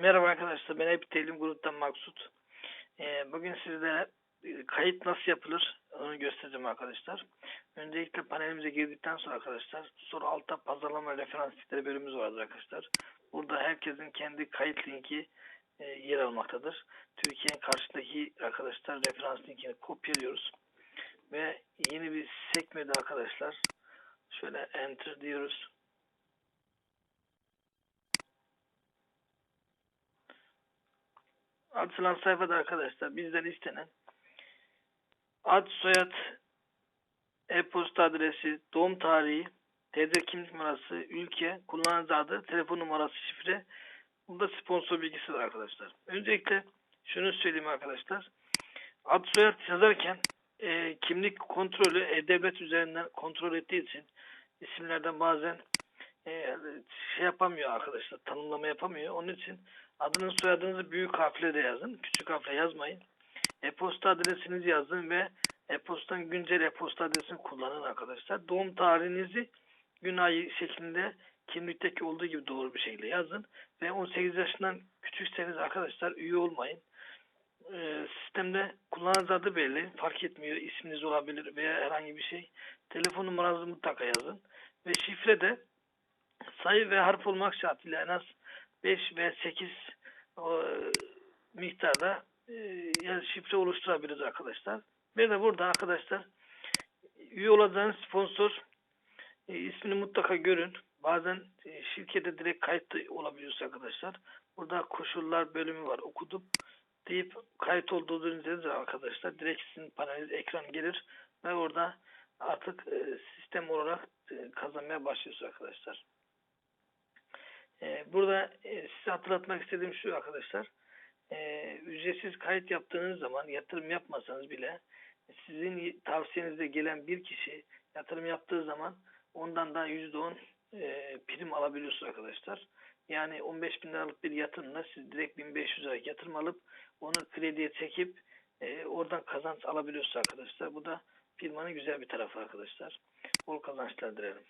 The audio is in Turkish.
Merhaba arkadaşlar, ben Hep Telim Grup'tan Maksut. Ee, bugün sizlere e, kayıt nasıl yapılır onu göstereceğim arkadaşlar. Öncelikle panelimize girdikten sonra arkadaşlar, sonra altta pazarlama referans siteleri bölümümüz vardır arkadaşlar. Burada herkesin kendi kayıt linki e, yer almaktadır. Türkiye'nin karşıdaki arkadaşlar referans linkini kopyalıyoruz. Ve yeni bir sekmede arkadaşlar, şöyle enter diyoruz. Açılan sayfada arkadaşlar bizden istenen ad, soyad, e-posta adresi, doğum tarihi, TC kimlik numarası, ülke, kullanıcı adı, telefon numarası, şifre. Burada sponsor bilgisi var arkadaşlar. Öncelikle şunu söyleyeyim arkadaşlar. Ad soyad yazarken e, kimlik kontrolü e-devlet üzerinden kontrol ettiği için isimlerden bazen e, şey yapamıyor arkadaşlar. Tanımlama yapamıyor. Onun için adınız soyadınızı büyük harfle de yazın. Küçük harfle yazmayın. E-posta adresinizi yazın ve e-postan güncel e-posta adresini kullanın arkadaşlar. Doğum tarihinizi gün ayı şeklinde kimlikteki olduğu gibi doğru bir şekilde yazın. Ve 18 yaşından küçükseniz arkadaşlar üye olmayın. Ee, sistemde kullanıcı adı belli. Fark etmiyor. isminiz olabilir veya herhangi bir şey. Telefon numaranızı mutlaka yazın. Ve şifre de sayı ve harf olmak şartıyla en az 5 ve 8 o, e, miktarda e, yani şifre oluşturabiliriz arkadaşlar. Ve de burada arkadaşlar üye olacağınız sponsor e, ismini mutlaka görün. Bazen e, şirkete direkt kayıt da olabiliyorsa arkadaşlar. Burada koşullar bölümü var. Okudum deyip kayıt olduğunuz arkadaşlar direkt sizin paneliniz ekran gelir ve orada artık e, sistem olarak e, kazanmaya başlıyorsunuz arkadaşlar. E, burada e, size hatırlatmak istediğim şu arkadaşlar. E, ücretsiz kayıt yaptığınız zaman yatırım yapmasanız bile sizin tavsiyenizde gelen bir kişi yatırım yaptığı zaman ondan da %10 e, prim alabiliyorsunuz arkadaşlar. Yani 15 bin liralık bir yatırımla siz direkt 1500 lira yatırım alıp onu krediye çekip e, oradan kazanç alabiliyorsunuz arkadaşlar. Bu da firmanın güzel bir tarafı arkadaşlar. Bol kazançlar dilerim.